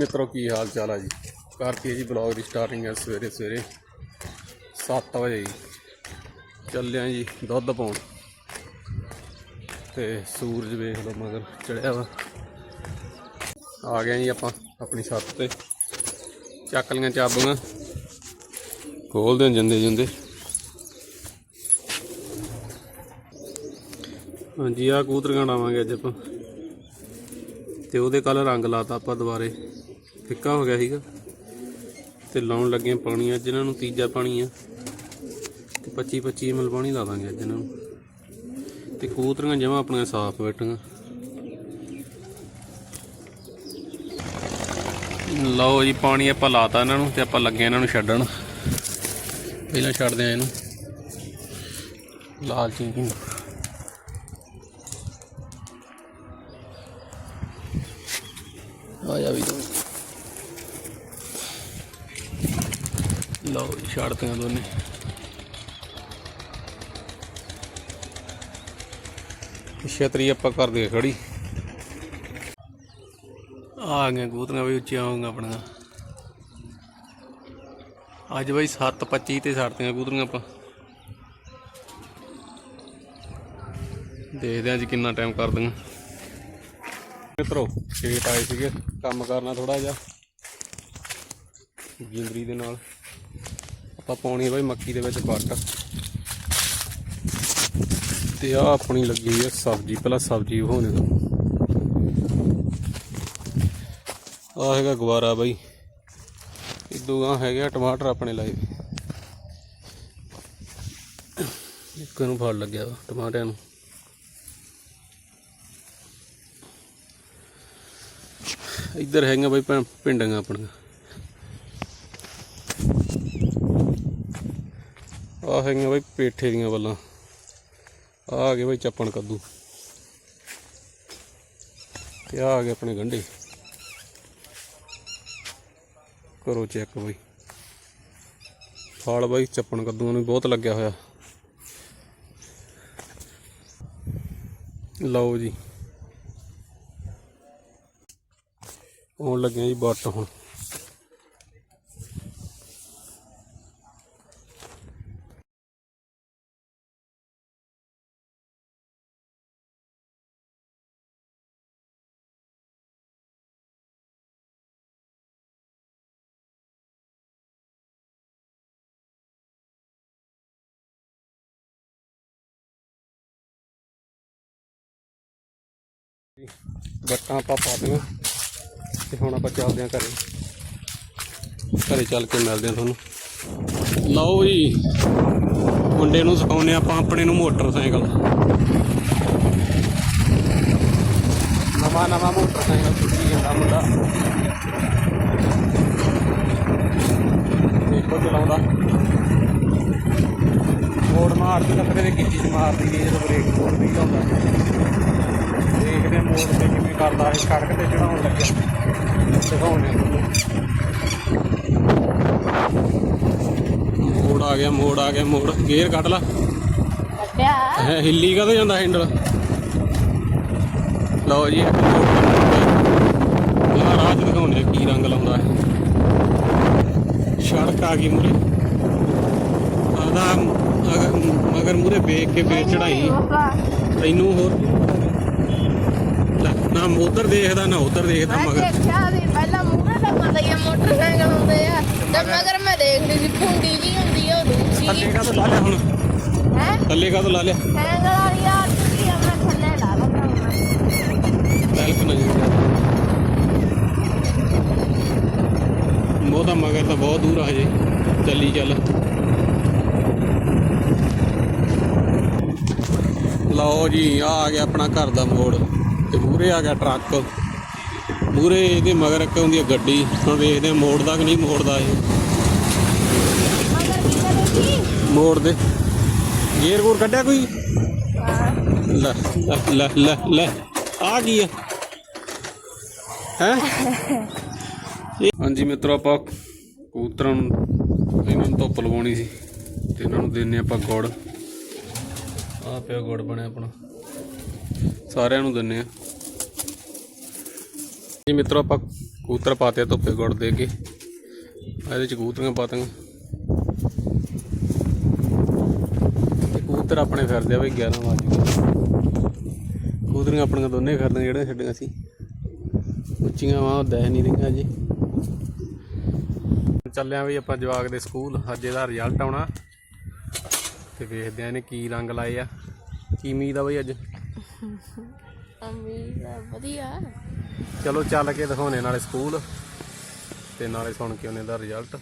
ਮਿੱਤਰੋ, ਕੀ ਹਾਲ ਚਾਲ ਆ ਜੀ? ਕਰਤੀ ਜੀ ਬਲੌਗ ਦੀ ਸਟਾਰਟਿੰਗ ਹੈ ਸਵੇਰੇ ਸਵੇਰੇ 7 ਵਜੇ ਜੀ। ਚੱਲਿਆ ਜੀ ਦੁੱਧ ਪਾਉਣ। ਤੇ ਸੂਰਜ ਵੇਖ ਲਓ ਮਗਰ ਚੜਿਆ ਵਾ। ਆ ਗਏ ਜੀ ਆਪਾਂ ਆਪਣੀ ਛੱਤ ਤੇ। ਚੱਕ ਲੀਆਂ ਚਾਬੀਆਂ। ਖੋਲਦੇ ਹਾਂ ਜਾਂਦੇ ਜਾਂਦੇ। ਹਾਂਜੀ ਆ ਕੂਤਰੀਆਂ ਡਾਵਾਂਗੇ ਅੱਜ ਆਪਾਂ। ਤੇ ਉਹਦੇ ਕੱਲ ਰੰਗ ਲਾਤਾ ਆਪਾਂ ਦੁਬਾਰੇ। ਫਿੱਕਾ ਹੋ ਗਿਆ ਸੀਗਾ। ਤੇ ਲਾਉਣ ਲੱਗੇ ਪਾਣੀ ਅੱਜ ਇਹਨਾਂ ਨੂੰ ਤੀਜਾ ਪਾਣੀ ਆ। ਤੇ 25 25 ml ਪਾਣੀ ਲਾ ਦਾਂਗੇ ਅੱਜ ਇਹਨਾਂ ਨੂੰ। ਤੇ ਕੂਤਰੀਆਂ ਜਮਾਂ ਆਪਣੀਆਂ ਸਾਫ਼ ਬੈਠੀਆਂ। ਲਓ ਜੀ, ਪਾਣੀ ਆਪਾਂ ਲਾਤਾ ਇਹਨਾਂ ਨੂੰ ਤੇ ਆਪਾਂ ਲੱਗੇ ਇਹਨਾਂ ਨੂੰ ਛੱਡਣ। ਪਹਿਲਾਂ ਛੱਡਦੇ ਆ ਇਹਨੂੰ। ਲਾਲ ਚੀਜ਼ ਨੂੰ। ਆ ਜਾ ਵੀ ਤੂੰ ਲਓ ਜੀ ਛੱਡਤੀਆਂ ਦੋਨੇ। ਛਤਰੀ ਆਪਾਂ ਕਰ ਦੇ ਖੜੀ। ਆ ਗਏ ਕਬੂਤਰੀਆਂ ਵੀ ਉੱਚੀਆਂ ਹੋਊਗੀਆਂ ਆਪਣੀਆਂ। ਅੱਜ ਬਈ 7:25 ਤੇ ਛੱਡਤੀਆਂ ਕਬੂਤਰੀਆਂ ਆਪਾਂ। ਦੇਖਦੇ ਹਾਂ ਅੱਜ ਕਿੰਨਾ ਟਾਈਮ ਕਰ ਦਾਂਗੇ ਮਿੱਤਰੋ, ਖੇਤ ਆਏ ਸੀਗੇ, ਕੰਮ ਕਰਨਾ ਥੋੜਾ ਜਿਹਾ। ਜਿੰਦਰੀ ਦੇ ਨਾਲ। ਆਪਾਂ ਪਾਉਣੀ ਆ ਬਾਈ ਮੱਕੀ ਦੇ ਵਿੱਚ ਵੱਟ ਤੇ ਆ ਆਪਣੀ ਲੱਗੀ ਹੋਈ ਆ ਸਬਜ਼ੀ, ਪਹਿਲਾਂ ਸਬਜ਼ੀ ਹੋਣੇ ਤੋਂ ਆ ਹੈਗਾ ਗਵਾਰਾ ਬਾਈ। ਇਦੋਂ ਗਾਂ ਹੈਗੇ ਆ, ਟਮਾਟਰ ਆਪਣੇ ਲਾਏ। ਇੱਕ ਨੂੰ ਫਲ ਲੱਗਿਆ ਵਾ ਟਮਾਟਿਆਂ ਨੂੰ। ਇੱਧਰ ਹੈਗੀਆਂ ਬਈ ਭੈਣ- ਭਿੰਡੀਆਂ ਆਪਣੀਆਂ। ਆ ਹੈਗੀਆਂ ਬਈ ਪੇਠੇ ਦੀਆਂ ਵੱਲਾਂ। ਆ ਆ ਗਏ ਬਈ ਚੱਪਣ ਕੱਦੂ। ਤੇ ਆ ਆ ਗਏ ਆਪਣੇ ਗੰਢੇ। ਕਰੋ ਚੈੱਕ ਬਈ। ਫਲ ਬਈ ਚੱਪਣ ਕੱਦੂ ਨੂੰ ਬਹੁਤ ਲੱਗਿਆ ਹੋਇਆ। ਲਓ ਜੀ। ਆਉਣ ਲੱਗਿਆ ਜੀ ਬੱਟ ਹੁਣ। ਬੱਟਾਂ ਆਪਾਂ ਪਾ ਦਿਆਂ ਤੇ ਹੁਣ ਆਪਾਂ ਚੱਲਦੇ ਹਾਂ ਘਰੇ। ਘਰੇ ਚੱਲ ਕੇ ਮਿਲਦੇ ਹਾਂ ਤੁਹਾਨੂੰ। ਲਓ ਜੀ ਮੁੰਡੇ ਨੂੰ ਸਿਖਾਉਂਦੇ ਆਪਾਂ ਆਪਣੇ ਨੂੰ ਮੋਟਰਸਾਈਕਲ। ਨਵਾਂ ਨਵਾਂ ਮੋਟਰਸਾਈਕਲ ਸਿੱਖੀ ਜਾਂਦਾ ਮੁੰਡਾ। ਦੇਖੋ ਚਲਾਉਂਦਾ। ਮੋੜ ਮਾਰਦੀ ਤਾਂ ਕਦੇ ਗਿੱਚੀ ਮਾਰਦੀ ਨਹੀਂ ਜਦੋਂ ਬ੍ਰੇਕ ਮੋੜਦੀ ਲਾਉਂਦਾ ਹਾਂ ਮੋੜ ਤੇ ਕਿਵੇਂ ਕਰਦਾ ਇਹ ਸੜਕ ਤੇ ਚੜਾਉਣ ਲੱਗਿਆ। ਤੁਹਾਨੂੰ। ਮੋੜ ਆ ਗਿਆ ਮੋੜ ਆ ਗਿਆ ਮੋੜ। ਗੇਅਰ ਕੱਢ ਲਾ। ਕੱਢਿਆ ਹੈ ਹਿੱਲੀ ਕਦੋਂ ਜਾਂਦਾ ਹੈਂਡਲ? ਲਓ ਜੀ ਇਹ ਰਾਹ ਆ ਕੀ ਰੰਗ ਲਾਉਂਦਾ ਹੈ ਸੜਕ ਆ ਗਈ ਮੂਰੇ। ਆਦਾ ਮਗਰ ਮੂਰੇ ਵੇਖ ਕੇ ਫੇਰ ਚੜਾਈ। ਤੈਨੂੰ ਹੋਰ ਨਾ ਉਧਰ ਦੇਖਦਾ ਨਾ ਉਧਰ ਦੇਖਦਾ ਮੈਂ ਮਗਰ। ਦੇਖਿਆ ਸੀ ਪਹਿਲਾਂ ਮੂਹਰੇ ਤਾਂ ਪਤਾ ਹੀ ਆ ਮੋਟਰਸਾਈਕਲ ਹੁੰਦੇ ਆ। ਤੇ ਮਗਰ ਮੈਂ ਦੇਖ ਲਈ ਸੀ ਪੁੰਡੀ ਜੀ ਹੁੰਦੀ ਆ ਉਹ ਥੱਲੇ ਦੂਸਰੀ ਕਾ ਲਾ ਲਿਆ ਹੁਣ? ਹੈ? ਥੱਲੇ ਕਾ ਲਾ ਲਿਆ? ਵਾਲੀ ਆ ਆ ਮੈਂ ਥੱਲੇ ਲਾ ਬਹੁਤਾ ਮਗਰ ਤਾਂ ਬਹੁਤ ਦੂਰ ਆ ਹਜੇ। ਚੱਲੀ ਚੱਲ। ਲਓ ਜੀ ਆ ਆ ਗਿਆ ਆਪਣਾ ਘਰ ਦਾ ਮੋੜ। ਤੇ ਮੂਰੇ ਆ ਗਿਆ ਟਰੱਕ। ਮੂਰੇ ਇਹਦੇ ਮਗਰ ਇੱਕ ਹੁੰਦੀ ਆ ਗੱਡੀ। ਹੁਣ ਵੇਖਦੇ ਆ ਮੋੜਦਾ ਕਿ ਨਹੀਂ ਮੋੜਦਾ ਇਹ। ਮੋੜ ਦੇ। ਗੇਅਰ ਗੂਰ ਕੱਢਿਆ ਕੋਈ? ਲੈ ਲੈ ਲੈ ਲੈ ਲੈ। ਆ ਕੀ ਆ? ਹੈ? ਹਾਂਜੀ ਮਿੱਤਰੋ, ਆਪਾਂ ਕਬੂਤਰਾਂ ਨੂੰ ਇਹਨਾਂ ਨੂੰ ਧੁੱਪ ਲਵਾਉਣੀ ਸੀ ਤੇ ਇਹਨਾਂ ਨੂੰ ਦਿੰਨੇ ਆਪਾਂ ਗੁੜ। ਆ ਪਿਆ ਗੁੜ ਬਣਿਆ ਆਪਣਾ। ਸਾਰਿਆਂ ਨੂੰ ਦਿੰਨੇ ਆ। ਜੀ ਮਿੱਤਰੋ, ਆਪਾਂ ਕੂਤਰ ਪਾਤੇ ਧੁੱਪੇ ਗੁੜ ਦੇ ਕੇ। ਇਹਦੇ ਚ ਕਬੂਤਰੀਆਂ ਪਾਤਾਂਗੇ ਤੇ ਕਬੂਤਰ ਆਪਣੇ ਫਿਰਦੇ ਆ ਬਈ 11 ਵਜ ਗਏ। ਆਪਣੀਆਂ ਦੋਨੇ ਫਿਰਦੇ ਜਿਹੜੀਆਂ ਛੱਡੀਆਂ ਸੀ। ਉੱਚੀਆਂ ਵਾਂ ਦਹਿ ਨਹੀਂ ਰਹੀਆਂ ਜੀ। ਚੱਲਿਆ ਵੀ ਆਪਾਂ ਜਵਾਕ ਦੇ ਸਕੂਲ। ਅੱਜ ਇਹਦਾ ਰਿਜ਼ਲਟ ਆਉਣਾ। ਤੇ ਵੇਖਦੇ ਆ ਇਹਨੇ ਕੀ ਰੰਗ ਲਾਏ ਆ। ਕੀ ਉਮੀਦ ਆ ਬਈ ਅੱਜ? ਵਧੀਆ। ਚਲੋ ਚੱਲ ਕੇ ਦਿਖਾਉਣੇ ਨਾਲੇ ਸਕੂਲ। ਤੇ ਨਾਲੇ ਸੁਣ ਕੇ ਉਹਨੇ ਦਾ ਰਿਜ਼ਲਟ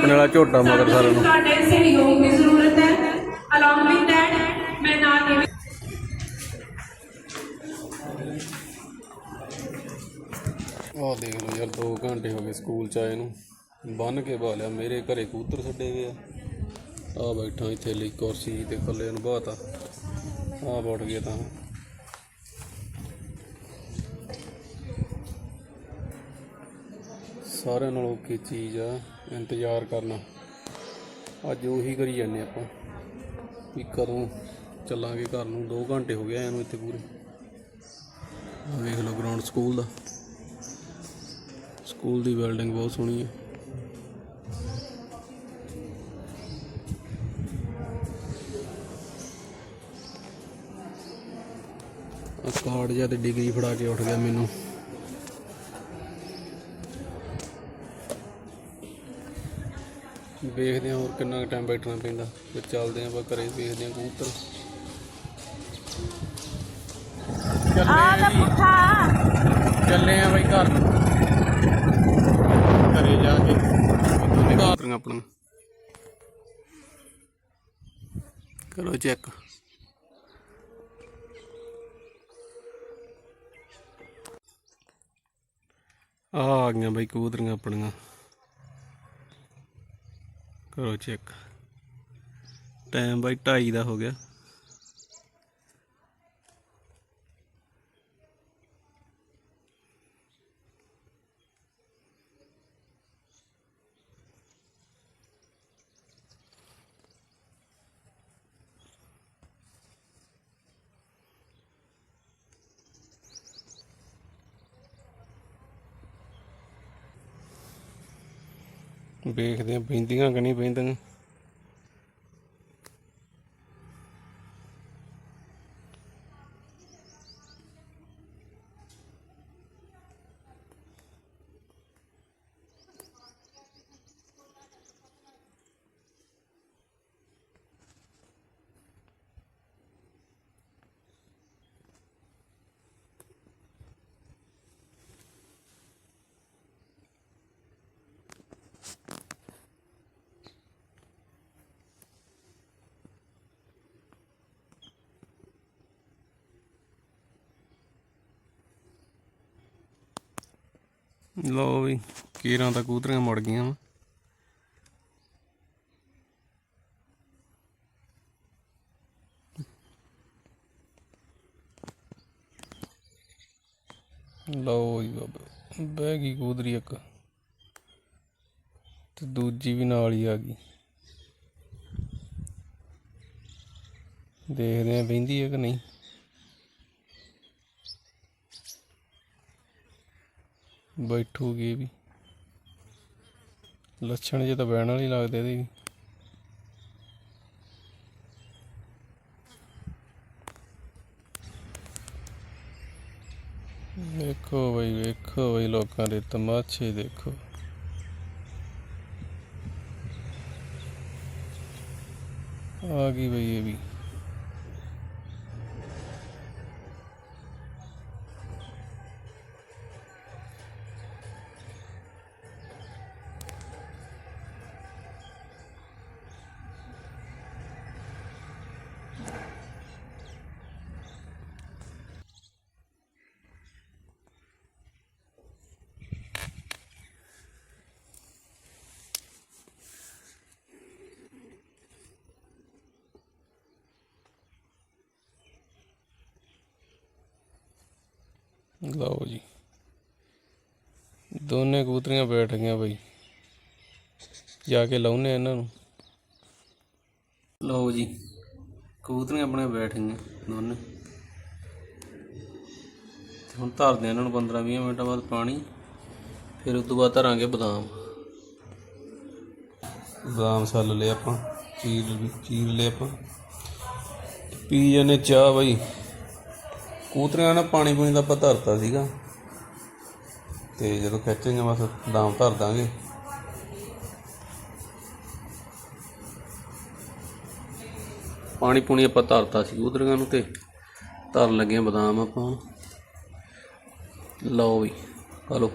ਆਪਣੇ ਵਾਲਾ ਝੋਟਾ ਮਗਰ ਸਾਰਿਆਂ ਨੂੰ। ਤੁਹਾਡੇ ਸਹਿਯੋਗ ਦੀ ਜ਼ਰੂਰਤ ਹੈ। ਅਲੋਂਗ ਵਿਦ ਦੈਟ ਮੈਂ ਨਾਲ ਇਹ ਆਹ ਦੇਖ ਲਓ ਯਾਰ 2 ਘੰਟੇ ਹੋ ਗਏ ਸਕੂਲ ਚ ਆਏ ਨੂੰ। ਬੰਨ ਕੇ ਬਾ ਲਿਆ ਮੇਰੇ ਘਰੇ ਕਬੂਤਰ ਛੱਡੇ ਗਏ ਆ। ਆ ਬੈਠਾ ਇੱਥੇ ਲਈ ਕੁਰਸੀ ਤੇ ਥੱਲੇ ਨੂੰ ਬਾਤਾ ਆ ਵੜ ਗਿਆ ਤਾਂ। ਸਾਰਿਆਂ ਨਾਲੋਂ ਕੀ ਚੀਜ਼ ਆ। ਇੰਤਜ਼ਾਰ ਕਰਨਾ। ਅੱਜ ਉਹੀ ਕਰੀ ਜਾਂਦੇ ਆਪਾਂ ਵੀ ਕਦੋਂ ਚੱਲਾਂਗੇ ਘਰ ਨੂੰ। 2 ਘੰਟੇ ਹੋ ਗਏ ਆਇਆਂ ਨੂੰ ਇੱਥੇ ਪੂਰੇ। ਵੇਖ ਲਓ ਗਰਾਊਂਡ ਸਕੂਲ ਦਾ। ਸਕੂਲ ਦੀ ਬਿਲਡਿੰਗ ਬਹੁਤ ਸੋਹਣੀ ਹੈ। ਆ ਕਾਰਡ ਜਾਂ ਤੇ ਡਿਗਰੀ ਫੜਾ ਕੇ ਉੱਠ ਗਿਆ ਮੈਨੂੰ। ਵੇਖਦੇ ਹਾਂ ਹੋਰ ਕਿੰਨਾ ਟਾਈਮ ਬੈਠਣਾ ਪੈਂਦਾ। ਫਿਰ ਚੱਲਦੇ ਹਾਂ ਆਪਾਂ ਘਰੇ ਵੇਖਦੇ ਹਾਂ ਕਬੂਤਰ। ਆ ਲੈ ਪੁੱਠਾ। ਚੱਲੇ ਆ ਬਈ ਘਰ। ਘਰੇ ਜਾ ਕੇ। ਕਬੂਤਰੀਆਂ ਆਪਣਾ ਕਰੋ ਚੈੱਕ। ਆ ਆ ਗਈਆਂ ਬਈ ਕਬੂਤਰੀਆਂ ਆਪਣੀਆਂ। ਕਰੋ ਚੈੱਕ। ਟਾਈਮ ਬਾਈ 2:30 ਦਾ ਹੋ ਗਿਆ। ਵੇਖਦੇ ਆ ਪੈਂਦੀਆਂ ਕਿ ਨਹੀਂ ਪੈਂਦੀਆਂ ਲਓ ਵੀ, ਕੀਰਾਂ ਤਾਂ ਕਬੂਤਰੀਆਂ ਮੁੜ ਗਈਆਂ ਵਾ। ਲਓ ਜੀ ਬਾਬਾ, ਬਹਿ ਗਈ ਕੂਦਰੀ ਇੱਕ। ਤੇ ਦੂਜੀ ਵੀ ਨਾਲ ਹੀ ਆ ਗਈ। ਦੇਖਦੇ ਆ ਬਹਿੰਦੀ ਹੈ ਕਿ ਨਹੀਂ। ਬੈਠੂਗੀ ਵੀ। ਲੱਛਣ ਜੇ ਤਾਂ ਬਹਿਣ ਵਾਲੀ ਲੱਗਦੇ ਇਹਦੇ ਵੀ। ਦੇਖੋ ਬਈ, ਵੇਖੋ ਬਈ ਲੋਕਾਂ ਦੇ ਤਮਾਸ਼ੇ ਦੇਖੋ। ਆ ਗਈ ਬਈ ਇਹ ਵੀ। ਲਓ ਜੀ। ਦੋਨੇ ਕਬੂਤਰੀਆਂ ਬੈਠ ਗਈਆਂ ਬਾਈ। ਜਾ ਕੇ ਲਾਉਨੇ ਇਹਨਾਂ ਨੂੰ। ਲਓ ਜੀ, ਕਬੂਤਰੀਆਂ ਆਪਣੇ ਬੈਠ ਗਈਆਂ ਦੋਨੇ। ਹੁਣ ਧਰਦੇ ਆ ਇਹਨਾਂ ਨੂੰ 15 20 ਮਿੰਟਾਂ ਬਾਅਦ ਪਾਣੀ। ਫਿਰ ਉਸ ਤੋਂ ਬਾਅਦ ਧਰਾਂਗੇ ਬਦਾਮ। ਬਦਾਮ ਛੱਲ ਲਏ ਆਪਾਂ, ਚੀਰ ਚੀਰ ਲਏ ਆਪਾਂ। ਪੀ ਜਨੇ ਚਾਹ ਬਾਈ। ਕੂਤਰਿਆਂ ਨਾਲ ਪਾਣੀ ਪੂਣੀ ਦਾ ਆਪਾਂ ਧਰਤਾ ਸੀਗਾ। ਤੇ ਜਦੋਂ ਖਿੱਚਾਂਗੇ ਬਸ ਦਾਮ ਧਰ ਦਾਂਗੇ। ਪਾਣੀ ਪੂਣੀ ਆਪਾਂ ਧਰਤਾ ਸੀ ਕੂਤਰਿਆਂ ਨੂੰ ਤੇ ਧਰਨ ਲੱਗੇ ਆਂ ਬਦਾਮ ਆਪਾਂ ਲਓ ਵੀ ਹਲੋ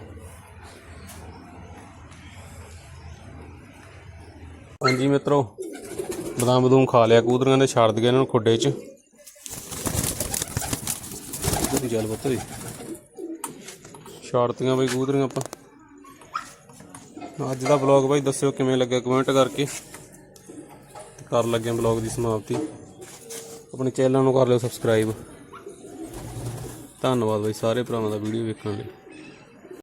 ਹਾਂਜੀ ਮਿੱਤਰੋ, ਬਦਾਮ ਬਦੂਮ ਖਾ ਲਿਆ ਕੂਤਰਿਆਂ ਦੇ ਛੱਡ ਦਈਏ ਇਹਨਾਂ ਨੂੰ ਖੁੱਡੇ 'ਚ। ਇੱਧਰ ਚੱਲ ਬੱਤਰੀ ਛਾੜਤੀਆਂ ਬਈ ਕੂਦਰੀਆਂ ਆਪਾਂ। ਅੱਜ ਦਾ ਵਲੌਗ ਬਾਈ ਦੱਸਿਓ ਕਿਵੇਂ ਲੱਗਿਆ ਕਮੈਂਟ ਕਰਕੇ। ਤੇ ਕਰ ਲੱਗੇ ਵਲੌਗ ਦੀ ਸਮਾਪਤੀ। ਆਪਣੇ ਚੈਨਲ ਨੂੰ ਕਰ ਲਿਓ ਸਬਸਕ੍ਰਾਈਬ ਧੰਨਵਾਦ ਬਾਈ ਸਾਰੇ ਭਰਾਵਾਂ ਦਾ ਵੀਡੀਓ ਵੇਖਣ ਲਈ।